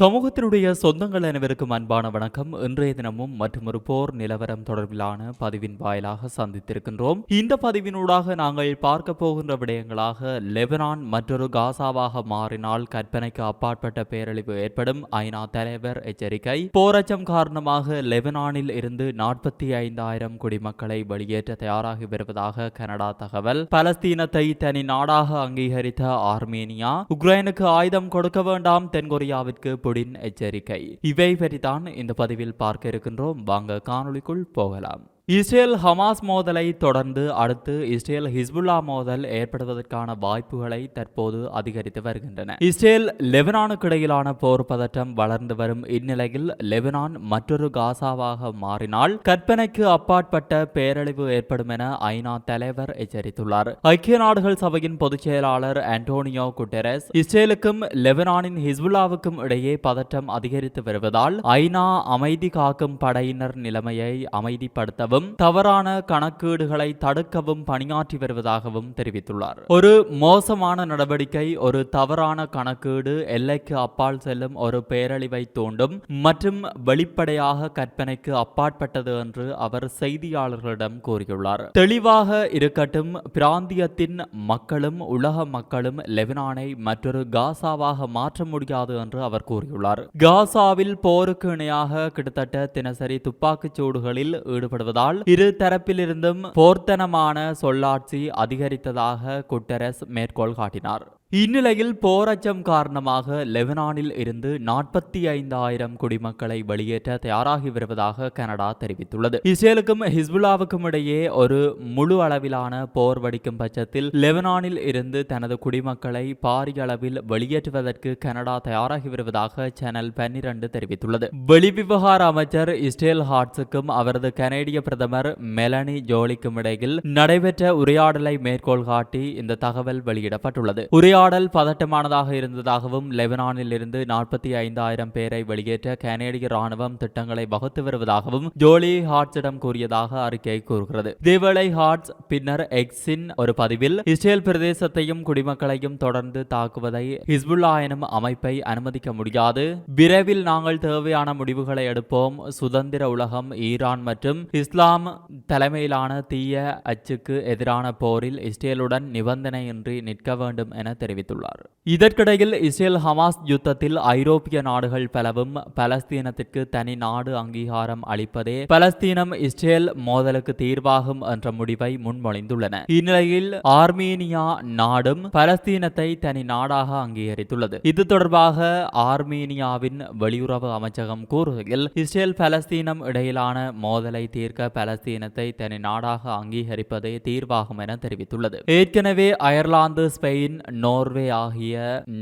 சமூகத்தினுடைய சொந்தங்கள் அனைவருக்கும் அன்பான வணக்கம். இன்றைய தினமும் மற்றும் ஒரு போர் நிலவரம் தொடர்பிலான பதிவின் வாயிலாக சந்தித்திருக்கின்றோம். இந்த பதிவினூடாக நாங்கள் பார்க்க போகின்ற விடயங்களாக லெபனான் மற்றொரு காசாவாக மாறினால் கற்பனைக்கு அப்பாற்பட்ட பேரழிவு ஏற்படும். ஐநா தலைவர் எச்சரிக்கை. போரச்சம் காரணமாக லெபனானில் இருந்து நாற்பத்தி ஐந்தாயிரம் குடிமக்களை வெளியேற்ற தயாராகி வருவதாக கனடா தகவல். பலஸ்தீனத்தை தனி நாடாக அங்கீகரித்த ஆர்மேனியா உக்ரைனுக்கு ஆயுதம் கொடுக்க வேண்டாம் தென்கொரியாவிற்கு புடின் எச்சரிக்கை. இவை பற்றித்தான் இந்த பதிவில் பார்க்க இருக்கின்றோம். வாங்க காணொளிக்குள் போகலாம். இஸ்ரேல் ஹமாஸ் மோதலை தொடர்ந்து அடுத்து இஸ்ரேல் ஹிஸ்புல்லா மோதல் ஏற்படுவதற்கான வாய்ப்புகளை தற்போது அதிகரித்து வருகின்றன. இஸ்ரேல் லெபனானுக்கு இடையிலான போர் பதற்றம் வளர்ந்து வரும் இந்நிலையில் லெபனான் மற்றொரு காசாவாக மாறினால் கற்பனைக்கு அப்பாற்பட்ட பேரழிவு ஏற்படும் என ஐநா தலைவர் எச்சரித்துள்ளார். ஐக்கிய நாடுகள் சபையின் பொதுச் செயலாளர் ஆண்டோனியோ குட்டெரஸ் இஸ்ரேலுக்கும் லெபனானின் ஹிஸ்புல்லாவுக்கும் இடையே பதற்றம் அதிகரித்து வருவதால் ஐநா அமைதி காக்கும் படையினர் நிலைமையை அமைதிப்படுத்தவும் தவறான கணக்கீடுகளை தடுக்கவும் பணியாற்றி வருவதாகவும் தெரிவித்துள்ளார். ஒரு மோசமான நடவடிக்கை ஒரு தவறான கணக்கீடு எல்லைக்கு அப்பால் செல்லும் ஒரு பேரழிவை தூண்டும் மற்றும் வெளிப்படையாக கற்பனைக்கு அப்பாற்பட்டது என்று அவர் செய்தியாளர்களிடம் கூறியுள்ளார். தெளிவாக இருக்கட்டும் பிராந்தியத்தின் மக்களும் உலக மக்களும் லெபனானை மற்றொரு காசாவாக மாற்ற முடியாது என்று அவர் கூறியுள்ளார். காசாவில் போருக்கு இணையாக கிட்டத்தட்ட தினசரி துப்பாக்கிச் சூடுகளில் ஈடுபடுவதால் இரு தரப்பிலிருந்தும் போர்த்தனமான சொல்லாட்சி அதிகரித்ததாக குட்டரஸ் மேற்கோள் காட்டினார். இந்நிலையில் போராட்டம் காரணமாக லெபனானில் இருந்து நாற்பத்தி ஐந்தாயிரம் குடிமக்களை வெளியேற்ற தயாராகி வருவதாக கனடா தெரிவித்துள்ளது. இஸ்ரேலுக்கும் ஹிஸ்புல்லாவுக்கும் இடையே ஒரு முழு அளவிலான போர் வடிக்கும் பட்சத்தில் லெபனானில் இருந்து தனது குடிமக்களை பாரிய அளவில் வெளியேற்றுவதற்கு கனடா தயாராகி வருவதாக சேனல் பன்னிரண்டு தெரிவித்துள்ளது. வெளிவிவகார அமைச்சர் இஸ்ரேல் ஹார்ட்ஸுக்கும் அவரது கனேடிய பிரதமர் மெலனி ஜோலிக்கும் இடையில் நடைபெற்ற உரையாடலை மேற்கோள் காட்டி இந்த தகவல் வெளியிடப்பட்டுள்ளது. உரையாடல் பதட்டமானதாக இருந்ததாகவும் லெபனானில் இருந்து நாற்பத்தி ஐந்தாயிரம் பேரை வெளியேற்ற கனேடிய ராணுவம் திட்டங்களை வகுத்து வருவதாகவும் ஜோலி ஹார்ட்ஸிடம் கூறியதாக அறிக்கை கூறுகிறது. இதேவேளை ஹார்ட்ஸ் பின்னர் எக்ஸின் ஒரு பதிவில் இஸ்ரேல் பிரதேசத்தையும் குடிமக்களையும் தொடர்ந்து தாக்குவதை ஹிஸ்புல்லா எனும் அமைப்பை அனுமதிக்க முடியாது. விரைவில் நாங்கள் தேவையான முடிவுகளை எடுப்போம். சுதந்திர உலகம் ஈரான் மற்றும் இஸ்லாம் தலைமையிலான தீய அச்சுக்கு எதிரான போரில் இஸ்ரேலுடன் நிபந்தனையின்றி நிற்க வேண்டும் என தெரிவித்துள்ளார். இதற்கிடையில் இஸ்ரேல் ஹமாஸ் யுத்தத்தில் ஐரோப்பிய நாடுகள் பலவும் பலஸ்தீனத்திற்கு தனி நாடு அங்கீகாரம் அளிப்பதே பலஸ்தீனம் இஸ்ரேல் மோதலுக்கு தீர்வாகும் என்ற முடிவை முன்மொழிந்துள்ளன. இந்நிலையில் ஆர்மீனியா நாடும் பலஸ்தீனத்தை தனி நாடாக அங்கீகரித்துள்ளது. இது தொடர்பாக ஆர்மீனியாவின் வெளியுறவு அமைச்சகம் கூறுகையில் இஸ்ரேல் பலஸ்தீனம் இடையிலான மோதலை தீர்க்க பலஸ்தீனத்தை தனி நாடாக அங்கீகரிப்பதே தீர்வாகும் என தெரிவித்துள்ளது. ஏற்கனவே அயர்லாந்து ஸ்பெயின் நோர்வே ஆகிய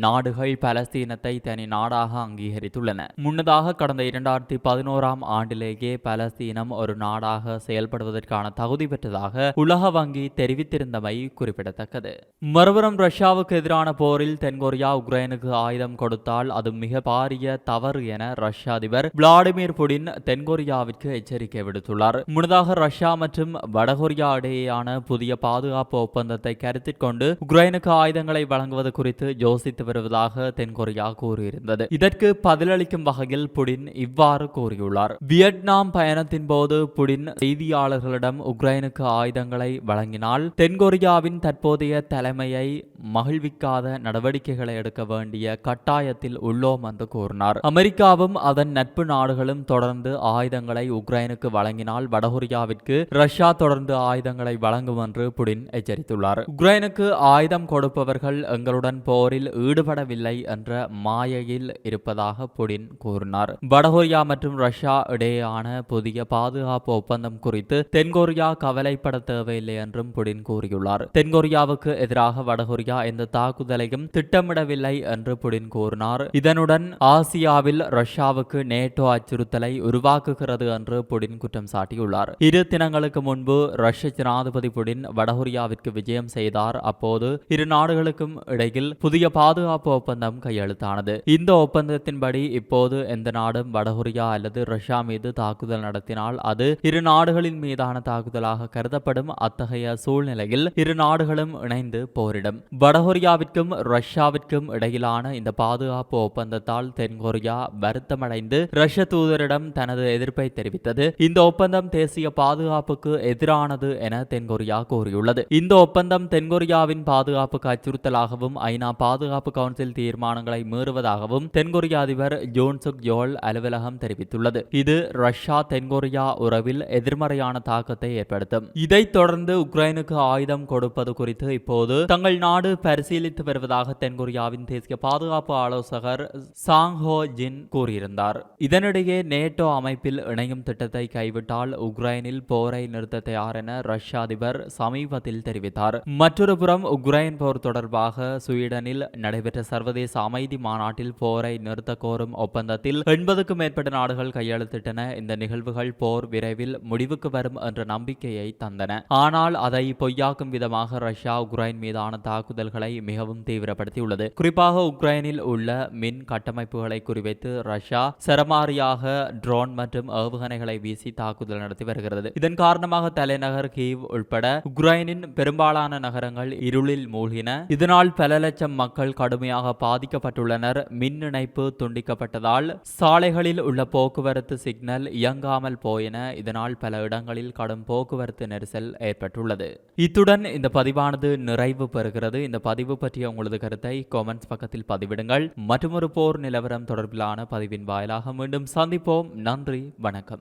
நாடுகள் பலஸ்தீனத்தை தனி நாடாக அங்கீகரித்துள்ளன. முன்னதாக கடந்த இரண்டாயிரத்தி பதினோராம் ஆண்டிலேயே பலஸ்தீனம் ஒரு நாடாக செயல்படுவதற்கான தகுதி பெற்றதாக உலக வங்கி தெரிவித்திருந்தமை குறிப்பிடத்தக்கது. மறுபுறம் ரஷ்யாவுக்கு எதிரான போரில் தென்கொரியா உக்ரைனுக்கு ஆயுதம் கொடுத்தால் அது மிக பாரிய தவறு என ரஷ்ய அதிபர் விளாடிமிர் புடின் தென்கொரியாவிற்கு எச்சரிக்கை விடுத்துள்ளார். முன்னதாக ரஷ்யா மற்றும் வடகொரியா இடையேயான புதிய பாதுகாப்பு ஒப்பந்தத்தை கருத்தில் கொண்டு உக்ரைனுக்கு ஆயுதங்களை வழங்க வழங்குவது குறித்து யோசித்து வருவதாக தென்கொரியா கூறியிருந்தது. இதற்கு பதிலளிக்கும் வகையில் புடின் இவ்வாறு கூறியுள்ளார். வியட்நாம் பயணத்தின் போது புடின் செய்தியாளர்களிடம் உக்ரைனுக்கு ஆயுதங்களை வழங்கினால் தென்கொரியாவின் தற்போதைய தலைமையை மகிழ்விக்காத நடவடிக்கைகளை எடுக்க வேண்டிய கட்டாயத்தில் உள்ளோம் என்று கூறினார். அமெரிக்காவும் அதன் நட்பு நாடுகளும் தொடர்ந்து ஆயுதங்களை உக்ரைனுக்கு வழங்கினால் வடகொரியாவிற்கு ரஷ்யா தொடர்ந்து ஆயுதங்களை வழங்கும் என்று புடின் எச்சரித்துள்ளார். உக்ரைனுக்கு ஆயுதம் கொடுப்பவர்கள் எங்களுடன் போரில் ஈடுபடவில்லை என்ற மாயையில் இருப்பதாக புடின் கூறினார். வடகொரியா மற்றும் ரஷ்யா இடையேயான புதிய பாதுகாப்பு ஒப்பந்தம் குறித்து தென்கொரியா கவலைப்பட தேவையில்லை என்றும் புடின் கூறியுள்ளார். தென்கொரியாவுக்கு எதிராக வடகொரியா எந்த தாக்குதலையும் திட்டமிடவில்லை என்று புடின் கூறினார். இதனுடன் ஆசியாவில் ரஷ்யாவுக்கு நேட்டோ அச்சுறுத்தலை உருவாக்குகிறது என்று புடின் குற்றம் சாட்டியுள்ளார். இரு தினங்களுக்கு முன்பு ரஷ்ய ஜனாதிபதி புடின் வடகொரியாவிற்கு விஜயம் செய்தார். அப்போது இரு நாடுகளுக்கும் இடையில் புதிய பாதுகாப்பு ஒப்பந்தம் கையெழுத்தானது. இந்த ஒப்பந்தத்தின்படி இப்போது எந்த நாடும் வடகொரியா அல்லது ரஷ்யா மீது தாக்குதல் நடத்தினால் அது இரு நாடுகளின் மீதான தாக்குதலாக கருதப்படும் அத்தகைய சூழ்நிலையில் இரு நாடுகளும் இணைந்து போரிடும். வடகொரியாவிற்கும் ரஷ்யாவிற்கும் இடையிலான இந்த பாதுகாப்பு ஒப்பந்தத்தால் தென்கொரியா வருத்தமடைந்து ரஷ்ய தூதரிடம் தனது எதிர்ப்பை தெரிவித்தது. இந்த ஒப்பந்தம் தேசிய பாதுகாப்புக்கு எதிரானது என தென்கொரியா கூறியுள்ளது. இந்த ஒப்பந்தம் தென்கொரியாவின் பாதுகாப்புக்கு அச்சுறுத்தலாக அச்சுறுத்தலாகவும் ஐநா பாதுகாப்பு கவுன்சில் தீர்மானங்களை மீறுவதாகவும் தென்கொரிய அதிபர் ஜோன் சுக் யோல் அலுவலகம் தெரிவித்துள்ளது. இது ரஷ்யா தென்கொரியா உறவில் எதிர்மறையான தாக்கத்தை ஏற்படுத்தும். இதைத் தொடர்ந்து உக்ரைனுக்கு ஆயுதம் கொடுப்பது குறித்து இப்போது தங்கள் நாடு பரிசீலித்து வருவதாக தென்கொரியாவின் தேசிய பாதுகாப்பு ஆலோசகர் சாங் ஹோ ஜின் கூறியிருந்தார். இதனிடையே நேட்டோ அமைப்பில் இணையும் திட்டத்தை கைவிட்டால் உக்ரைனில் போரை நிறுத்த தயார் என ரஷ்ய அதிபர் சமீபத்தில் தெரிவித்தார். மற்றொரு புறம் உக்ரைன் போர் தொடர்பாக ஸ்வீடனில் நடைபெற்ற சர்வதேச அமைதி மாநாட்டில் போரை நிறுத்த கோரும் ஒப்பந்தத்தில் எண்பதுக்கும் மேற்பட்ட நாடுகள் கையெழுத்திட்டன. இந்த நிகழ்வுகள் போர் விரைவில் முடிவுக்கு வரும் என்ற நம்பிக்கையை தந்தன. ஆனால் அதை பொய்யாக்கும் விதமாக ரஷ்யா உக்ரைன் மீதான தாக்குதல்களை மிகவும் தீவிரப்படுத்தியுள்ளது. குறிப்பாக உக்ரைனில் உள்ள மின் கட்டமைப்புகளை குறிவைத்து ரஷ்யா சரமாரியாக ட்ரோன் மற்றும் ஏவுகணைகளை வீசி தாக்குதல் நடத்தி வருகிறது. இதன் காரணமாக தலைநகர் கீவ் உட்பட உக்ரைனின் பெரும்பாலான நகரங்கள் இருளில் மூழ்கின. இதனால் பல லட்சம் மக்கள் கடுமையாக பாதிக்கப்பட்டுள்ளனர். மின் இணைப்பு துண்டிக்கப்பட்டதால் சாலைகளில் உள்ள போக்குவரத்து சிக்னல் இயங்காமல் போயின. இதனால் பல இடங்களில் கடும் போக்குவரத்து நெரிசல் ஏற்பட்டுள்ளது. இத்துடன் இந்த பதிவானது நிறைவு பெறுகிறது. இந்த பதிவு பற்றிய உங்களது கருத்தை காமெண்ட்ஸ் பக்கத்தில் பதிவிடுங்கள். மற்றொரு போர் நிலவரம் தொடர்பிலான பதிவின் வாயிலாக மீண்டும் சந்திப்போம். நன்றி வணக்கம்.